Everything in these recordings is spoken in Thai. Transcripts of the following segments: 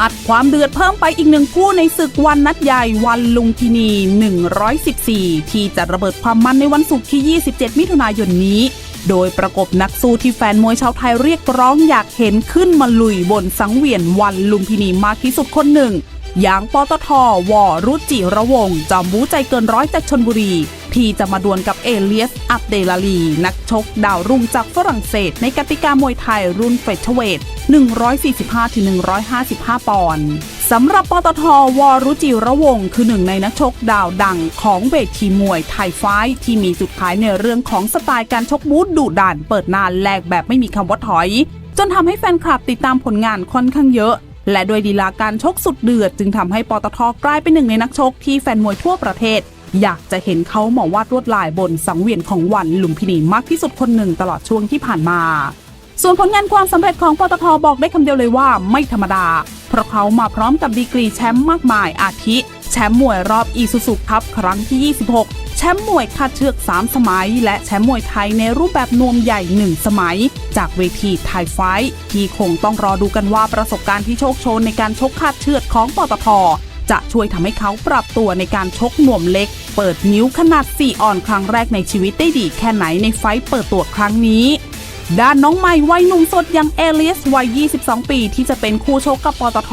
อัดความเดือดเพิ่มไปอีกหนึ่งคู่ในศึกวันนัดใหญ่วันลุงพินี 114 ที่จะระเบิดความมันในวันศุกร์ที่ 27 มิถุนายนนี้ โดยประกบนักสู้ที่แฟนมวยชาวไทยเรียกร้องอยากเห็นขึ้นมาลุยบนสังเวียนวันลุมพินีมากที่สุดคนหนึ่ง อย่างปตทวรุจิระวง จอมบูใจเกินร้อยจากชนบุรี ที่จะมาดวลกับเอเลียส อับเดลาลี นักชกดาวรุ่งจากฝรั่งเศส ในกติกามวยไทยรุ่นเฟเธอร์เวท 145-155 ปอนด์สำหรับปตทวรุจิระวงศ์คือหนึ่งในนักชกดาวดังของเวทีมวยไทยไฟท์ที่มีจุดขายในเรื่องของสไตล์การชกบูธดุดันเปิดนานแลกแบบไม่มีคำว่าถอย จนทำให้แฟนคลับติดตามผลงานค่อนข้างเยอะ และด้วยดีลาการชกสุดเดือด จึงทำให้ปตทกลายเป็นหนึ่งในนักชกที่แฟนมวยทั่วประเทศ อยากจะเห็นเขาหมอวาดลวดลายบนสังเวียนของวันลุมพินีมากที่สุดคนหนึ่งตลอดช่วงที่ผ่านมา ส่วนผลงานความสำเร็จของปตทบอกได้คำเดียวเลยว่าไม่ธรรมดา เพราะเขามาพร้อมกับดีกรีแชมป์มากมายอาทิ แชมป์มวยรอบอีซูซูคัพครั้งที่ 26 แชมป์มวยคาดเชือก 3 สมัย และแชมป์มวยไทยในรูปแบบนวมใหญ่ 1 สมัย จากเวทีไทยไฟท์ที่คงต้องรอดูกันว่าประสบการณ์ที่โชคโชนในการชกคาดเชือกของปตทจะช่วยทำให้เขาปรับตัวในการชกหนวมเล็ก เปิดนิ้วขนาด 4 ออนครั้งแรกในชีวิตได้ดีแค่ไหนในไฟท์เปิดตัวครั้งนี้ ด้านน้องใหม่วัยหนุ่มสดอย่างเอเลียสวัย 22 ปี ที่จะเป็นคู่ชกกับปตท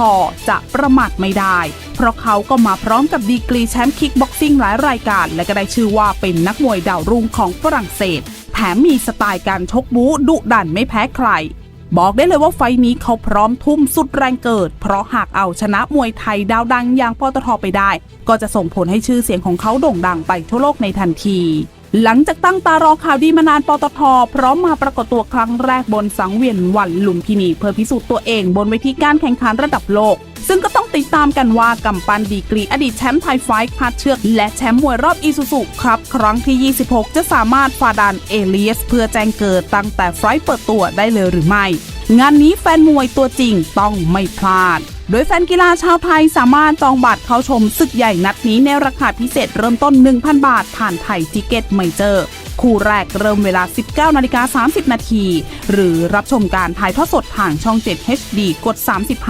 จะประมาทไม่ได้ เพราะเขาก็มาพร้อมกับดีกรีแชมป์คิกบ็อกซิ่งหลายรายการ และก็ได้ชื่อว่าเป็นนักมวยดาวรุ่งของฝรั่งเศส แถมมีสไตล์การชกบู๊ดุดันไม่แพ้ใคร บอกได้เลยว่าไฟล์นี้เขาพร้อมทุ่มสุดแรงเกิด เพราะหากเอาชนะมวยไทยดาวดังอย่างปตทไปได้ ก็จะส่งผลให้ชื่อเสียงของเขาโด่งดังไปทั่วโลกในทันที หลังจากตั้งตารอข่าวดีมานานปตท พร้อมมาปรากฏตัวครั้งแรกบนสังเวียนวันลุมพินีเพื่อพิสูจน์ตัวเองบนเวทีการแข่งขันระดับโลก ซึ่งก็ต้องติดตามกันว่ากำปั้นดีกรีอดีตแชมป์ไทยไฟท์คาดเชือก และแชมป์มวยรอบอีซูซุครับ ครั้งที่ 26 จะสามารถฝ่าด่านเอเลียส เพื่อแจ้งเกิดตั้งแต่ไฟท์เปิดตัวได้เลยหรือไม่ งานนี้แฟนมวยตัวจริงต้องไม่พลาด โดยแฟนกีฬาชาวไทยสามารถจองบัตรเข้าชมศึกใหญ่นัดนี้ในราคาพิเศษเริ่มต้น 1,000 บาท ผ่านไทยจิเก็ตไมเจอร์ คู่แรกเริ่มเวลา 19นาฬิกา30 นาที หรือรับชมการถ่ายทอดสดทางช่อง 7 HD กด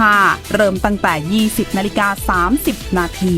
35 เริ่มตั้งแต่ 20นาฬิกา30 นาที